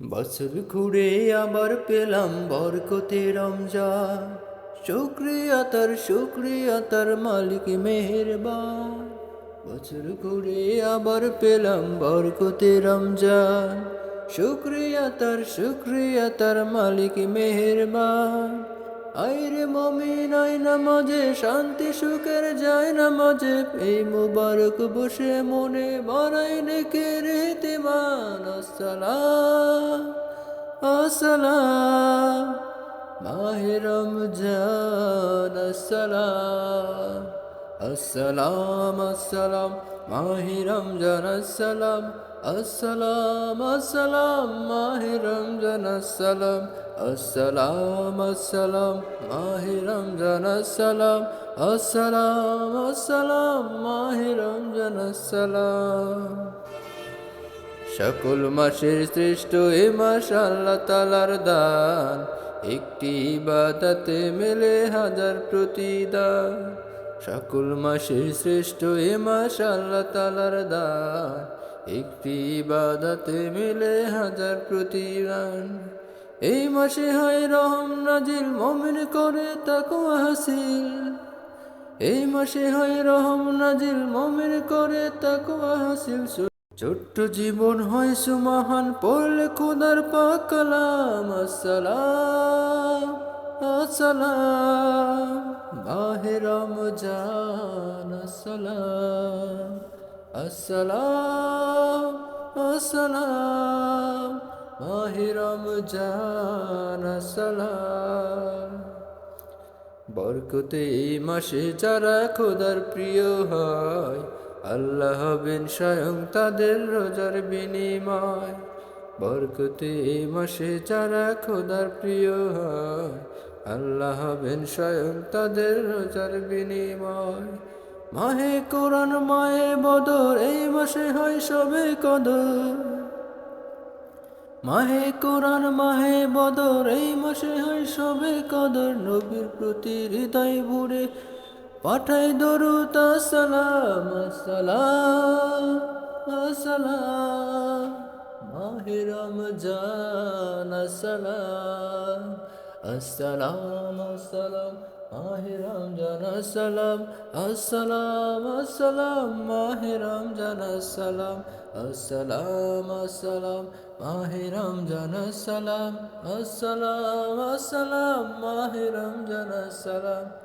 বছর ঘুরে আবার পেলাম বরকতে রমজা শুক্রিয়া তার শুক্রিয়া তার মালিক মেহেরবান। বছর ঘুরে আবার পেলাম বরকতে রমজান। শুক্রিয়া তার শুক্রিয়া তার মালিক মেহেরবান। আইরে মমিন আই নামাজে, শান্তি, সুখের যায় নামাজে, এই মুবারক বসে মনে বাড়াই নেকে রেতে মান আসসালাম আসসালাম, মাহে রমজান, আসসালাম আসসালাম আসসালাম। মাহে রমজান, আসসালাম আসসালাম আসসালাম, মাহে রমজান, আসসালাম আসসালাম আসসালাম, মাহে রমজান, আসসালাম আসসালাম আসসালাম, মাহে রমজান, আসসালাম। সকল মাসের শ্রেষ্ঠ এ মাস আল্লাহ তালার দান, একটি ইবাদাতে মেলে হাজার প্রতিদান। সকল মাসের শ্রেষ্ঠ এ মাস আল্লাহ তালার দান। একটি ইবাদাতে মেলে হাজার প্রতিদান। এই মাসে হয় রহম নাজিল, মমিন করে তাকুয়া হাসিল। এই মাসে হয় রহম নাজিল, মমিন করে তাকুয়া হাসিল। ছোট্ট জীবন হয় সুমহান, পড়লে খোদার পাক কালাম, আসসালাম। আসসালাম মাহে রমজান আসসালাম আসসালাম আসসালাম, মাহে রমজান আসসালাম বরকতে এই মাসে যারা খোদার প্রিয় হয়, আল্লাহ হবেন স্বয়ং তাদের রোজার বিনিময়। বরকতে এই মাসে যারা খোদার প্রিয় হয় আল্লাহ হবেন স্বয়ং তাদের রোজার বিনিময়। মাহে কোরআন মায়ে বদর, এই মাসে হয় সবে কদর। মাহে কোরআন, মাহে বদর, এই মাসে হয় সবে কদর। নবীর প্রতি হৃদয় ভরে পাঠাই দরুদ, আসসালাম আসসালাম আসসালাম। মাহে রমজান, আসসালাম। আসসালাম আসসালাম মাহে রমজান আসসালাম আসসালাম আসসালাম মাহে রমজান আসসালাম আসসালাম আসসালাম মাহে রমজান আসসালাম আসসালাম আসসালাম মাহে রমজান আসসালাম